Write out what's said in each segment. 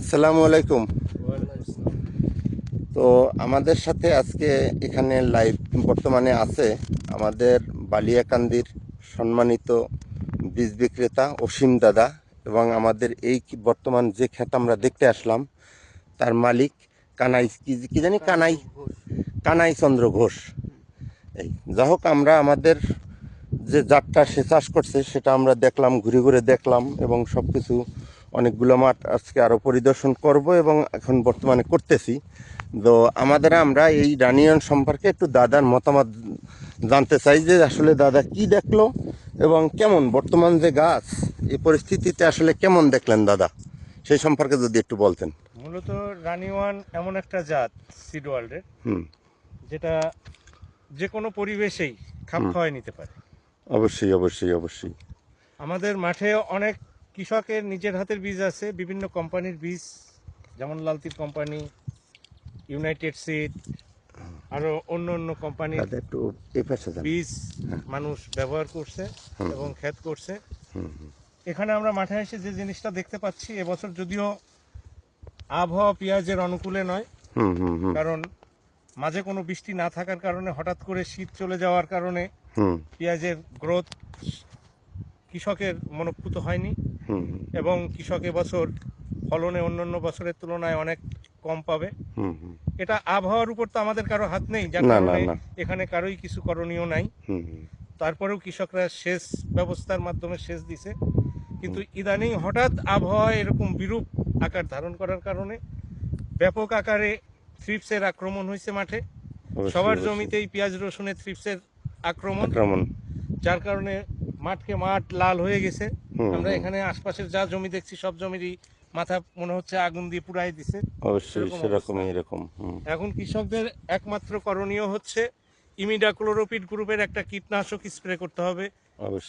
আসসালামু আলাইকুম। তো আমাদের সাথে আজকে এখানে লাইভ বর্তমানে আছে আমাদের বালিয়াকান্দির সম্মানিত বীজ বিক্রেতা অসীম দাদা এবং আমাদের এই বর্তমান যে ক্ষেত আমরা দেখতে আসলাম, তার মালিক কানাই, কি কি জানি কানাই? কানাই চন্দ্র ঘোষ। এই যা হোক, আমরা আমাদের যে জাতটা সে চাষ করছে, সেটা আমরা দেখলাম, ঘুরে ঘুরে দেখলাম এবং সব কিছু অনেকগুলো মাঠ আজকে আরও পরিদর্শন করব এবং এখন বর্তমানে করতেছি। তো আমাদের আমরা এই রানিয়ন সম্পর্কে একটু দাদার মতামত জানতে চাই যে আসলে দাদা কি দেখল এবং কেমন বর্তমান যে গাছ এই পরিস্থিতিতে আসলে কেমন দেখলেন দাদা? সেই সম্পর্কে যদি একটু বলতেন। মূলত রানিওয়ান এমন একটা জাত সিড ওয়ার্ল্ডের হুম। যেটা যে কোনো পরিবেশেই খাপ। খাওয়াই নিতে পারে। অবশ্যই অবশ্যই অবশ্যই। আমাদের মাঠে অনেক কৃষকের নিজের হাতের বীজ আছে বিভিন্ন কোম্পানির বীজ যেমন লালতির কোম্পানি ইউনাইটেড সিড আরও অন্য অন্য কোম্পানির যান। বীজ মানুষ ব্যবহার করছে এবং ক্ষেত করছে। এখানে আমরা মাঠে এসে যে জিনিসটা দেখতে পাচ্ছি এবছর যদিও আবহাওয়া পেঁয়াজের অনুকূলে নয় কারণ মাঝে কোনো বৃষ্টি না থাকার কারণে হঠাৎ করে শীত চলে যাওয়ার কারণে পেঁয়াজের গ্রোথ কৃষকের মনঃপুত হয়নি। এবং কৃষক এবছর ফলনে অন্যান্য বছরের তুলনায় অনেক কম পাবে। এটা আবহাওয়ার উপর তো আমাদের কারও হাত নেই যার কারণে এখানে কারোই কিছু করণীয় নাই। তারপরেও কৃষকরা সেচ ব্যবস্থার মাধ্যমে সেচ দিছে। কিন্তু ইদানিং হঠাৎ আবহাওয়া এরকম বিরূপ আকার ধারণ করার কারণে ব্যাপক আকারে থ্রিপসের আক্রমণ হয়েছে মাঠে। সবার জমিতেই পেঁয়াজ রসুনে থ্রিপসের আক্রমণ। যার কারণে মাঠকে মাঠ লাল হয়ে গেছে। আমরা এখানে আশপাশের যা জমি দেখছি সব জমিরই মাথা মনে হচ্ছে আগুন দিয়ে পুড়াই দিছে। অবশ্যই সেরকম এরকম এখন কৃষকদের একমাত্র করণীয় হচ্ছে ইমিডাক্লোরোপিড গ্রুপের একটা কীটনাশক স্প্রে করতে হবে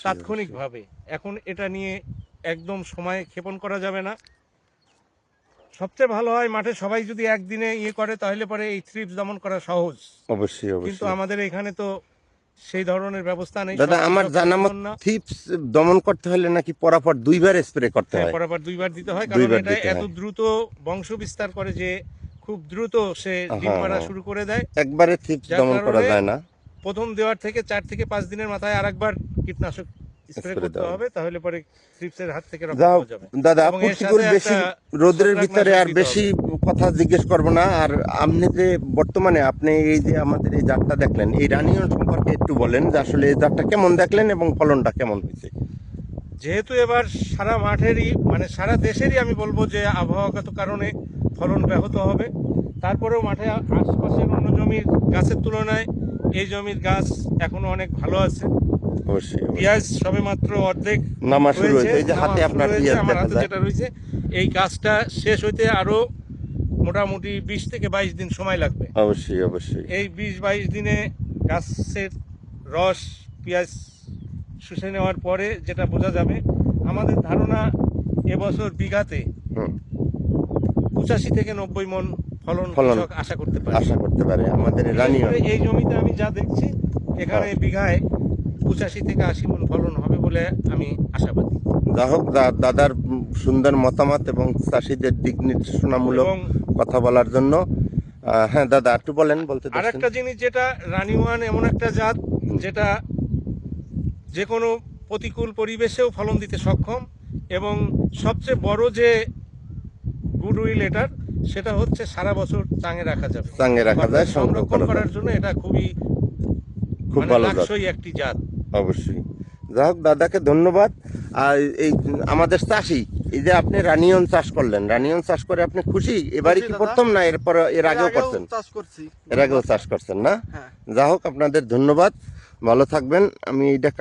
তাৎক্ষণিকভাবে। এখন এটা নিয়ে একদম সময় ক্ষেপণ করা যাবে না। সবচেয়ে ভালো হয় মাঠে সবাই যদি একদিনে ইয়ে করে তাহলে পরে এই থ্রিপস দমন করা সহজ। অবশ্যই কিন্তু আমাদের এখানে তো সেই ধরনের ব্যবস্থা নেই দাদা আমার জানা মত থিপস দমন করতে হলে নাকি পরাপর দুইবার স্প্রে করতে হ্যাঁ, হয়? পরপর দুইবার দিতে হয় কারণ এটা এত দ্রুত বংশ বিস্তার করে যে খুব দ্রুত সে ডিম হ্যাঁ, পাড়া হ্যাঁ। শুরু করে দেয়। একবারে থিপস দমন করা যায় না। প্রথম দেওয়ার থেকে চার থেকে পাঁচ দিনের মাথায় আরেকবার কীটনাশক স্প্রে করতে হবে তাহলে পরে থ্রিপসের হাত থেকে রক্ষা পাওয়া যাবে। দাদা এর বেশি রোদের ভিতরে আর বেশি কথা জিজ্ঞেস করব না। আর আপনি যে বর্তমানে আপনি এই যে আমাদের এই জাতটা দেখলেন এই রানিয়ন সম্পর্কে একটু বলেন যে আসলে এই জাতটা কেমন দেখলেন এবং ফলনটা কেমন হয়েছে? যেহেতু এবার সারা মাঠেরই মানে সারা দেশেরই আমি বলব যে আবহাওয়াগত কারণে ফলন ব্যাহত হবে। তারপরেও মাঠে আশপাশের অন্য জমির গাছের তুলনায় এই জমির গাছ এখনও অনেক ভালো আছে। অবশ্যই। পেঁয়াজ সবে মাত্র অর্ধেক নামা শুরু হয়েছে এই যে হাতে আপনার পেঁয়াজ আমার দেখা হাতে যায়। যেটা রয়েছে এই গাছটা শেষ হইতে আরও মোটামুটি বিশ থেকে বাইশ দিন সময় লাগবে। অবশ্যই অবশ্যই। এই বিশ বাইশ দিনে গাছের রস পেঁয়াজ শুষে নেওয়ার পরে যেটা বোঝা যাবে আমাদের ধারণা এবছর বিঘাতে পঁচাশি থেকে নব্বই মন ফলন ফলন। কৃষক আশা করতে পারে। আশা করতে পারে আমাদের বিশেষ এই জমিতে আমি যা দেখছি এখানে হ্যাঁ। বিঘায় পঁচাশি থেকে আশি মন ফলন হবে বলে আমি আশাবাদী। যা হোক দাদার সুন্দর মতামত এবং চাষিদের দিক নির্দেশনামূলক কথা বলার জন্য হ্যাঁ দাদা একটু বলেন বলতে আর একটা জিনিস যেটা রানি ওয়ান এমন একটা জাত যেটা যে কোনো প্রতিকূল পরিবেশেও ফলন দিতে সক্ষম এবং সবচেয়ে বড় যে গুড উইল এটার সেটা হচ্ছে সারা বছর চাঙে রাখা যাবে। চাঙে রাখা যায়, সংরক্ষণ করার জন্য এটা খুবই খুব মানে ভালো একটি জাত। অবশ্যই। যা হোক দাদাকে ধন্যবাদ। আর এই আমাদের চাষি এই যে আপনি রানিয়ন চাষ করলেন রানিয়ন চাষ করে আপনি খুশি? এবারে কি প্রথম না এরপর এর আগেও করছেন? এর আগেও চাষ করছেন না? যাই যা হোক আপনাদের ধন্যবাদ। ভালো থাকবেন। আমি এটা